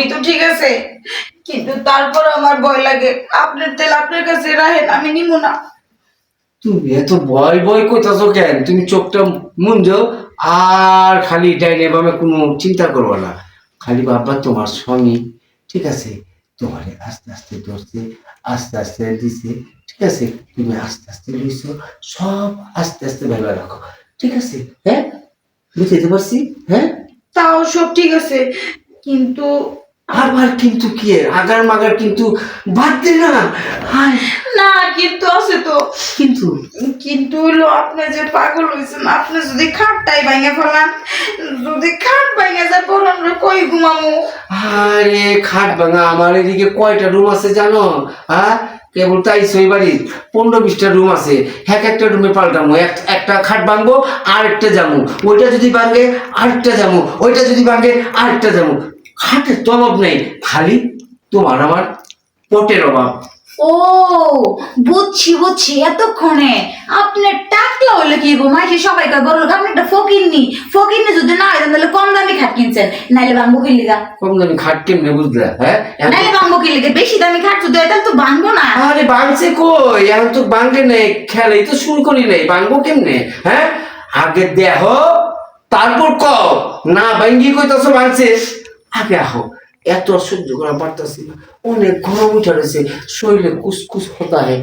সবই তো ঠিক আছে। কিন্তু তারপর আমার ভয় লাগে। আপনার তেল আপনার কাছে রাখেন আমি নিব না। তুমি এত ভয় ভয় করতেছো কেন? তুমি চোখটা মুঞ্জ আর খালি ডাইনে বামে কোনো চিন্তা করব না। খালি বাবা তোমার স্বামী ঠিক আছে? তোমার আস্তে আস্তে ধরছে আস্তে আস্তে দিছে ঠিক আছে? তুমি আস্তে আস্তে লইছো সব আস্তে আস্তে ভেবে রাখো ঠিক আছে? হ্যাঁ? বুঝতে পারছি? হ্যাঁ? তাও সব ঠিক আছে। কিন্তু আবার কিন্তু কি আগার মাগার কিন্তু বাদ দে না। না কিন্তু আছে তো। কিন্তু? কিন্তু হলো আপনি যে পাগল হয়েছেন আপনি যদি খাটটাই ভাঙে ফেলান যদি খাট ভাঙে যায় আমরা কই ঘুমামো? আরে খাট ভাঙা আমার এদিকে কয়টা রুম আছে জানো? হ্যাঁ? কেবল তাই সই বাড়ি পনেরো বিশটা রুম আছে। এক একটা রুমে পাল্টামো এক- একটা খাট ভাঙবো আর একটা যাব ওইটা যদি ভাঙে আরেকটা যাব ওইটা যদি ভাঙে আরেকটা যাব খাটের তো অভাব নেই। খালি তোমার আমার পটের অভাব। ও বুঝছি বুঝছি এতক্ষণে। আপনার টাকলা হলে কি গো? মাসে সবাই কয় বড় লোক আপনি একটা ফকিরনি ফকিরনি যদি না হয় তাহলে কম দামি খাট কিনছেন। নাইলে ভাঙবো কি লিগা? কম দামি খাট কেমনে বুঝলে? হ্যাঁ? নাইলে ভাঙবো কি লিগা? বেশি দামি খাট যদি হয় তাহলে তো ভাঙবো না। আরে বাংছে কই? এখন তো বাংলে নেই খেলাই তো শুরু করি নাই। বাংবো কেমনে? হ্যাঁ? আগে দেহ তারপর ক না বাঙ্গি কইতাছ বাংছে আগে আহো, এত সহ্য করা পারতেছি না অনেক গরম উঠে রয়েছে, শরীরে কুসকুস হতা হয়